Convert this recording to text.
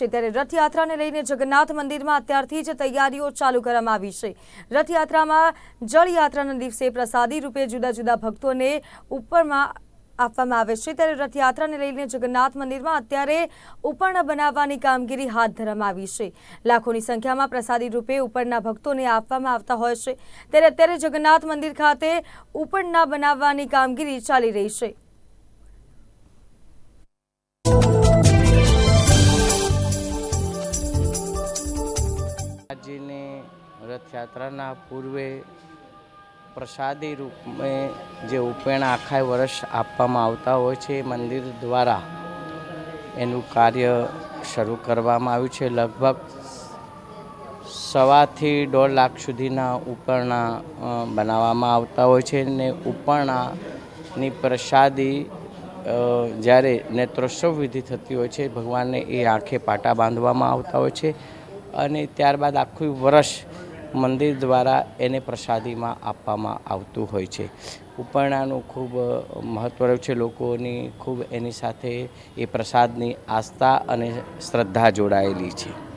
છે ત્યારે રથયાત્રાને લઈને જગન્નાથ મંદિરમાં અત્યારથી જ તૈયારીઓ ચાલુ કરવામાં આવી છે. રથયાત્રામાં જળયાત્રાના દિવસે પ્રસાદી રૂપે જુદા જુદા ભક્તોને ઉપરમાં આપવામાં આવે છે. ત્યારે રથયાત્રાને લઈને જગન્નાથ મંદિરમાં અત્યારે ઉપર્ણ બનાવવાની કામગીરી હાથ ધરવામાં આવી છે. લાખોની સંખ્યામાં પ્રસાદી રૂપે ઉપરના ભક્તોને આપવામાં આવતા હોય છે. ત્યારે અત્યારે જગન્નાથ મંદિર ખાતે ઉપરના બનાવવાની કામગીરી ચાલી રહી છે. રથયાત્રાના પૂર્વે પ્રસાદી રૂપે જે ઉપેણ આખા વર્ષ આપવામાં આવતા હોય છે મંદિર દ્વારા એનું કાર્ય શરૂ કરવામાં આવ્યું છે. લગભગ સવાથી દોઢ લાખ સુધીના ઉપરણા બનાવવામાં આવતા હોય છે ને ઉપરણાની પ્રસાદી જ્યારે નેત્રોત્સવ વિધિ થતી હોય છે, ભગવાનને એ આંખે પાટા બાંધવામાં આવતા હોય છે અને ત્યારબાદ આખું વર્ષ મંદિર દ્વારા એને પ્રસાદીમાં આપવામાં આવતું હોય છે. ઉપરણાનું ખૂબ મહત્વ છે. લોકોની ખૂબ એની સાથે એ પ્રસાદની આસ્થા અને શ્રદ્ધા જોડાયેલી છે.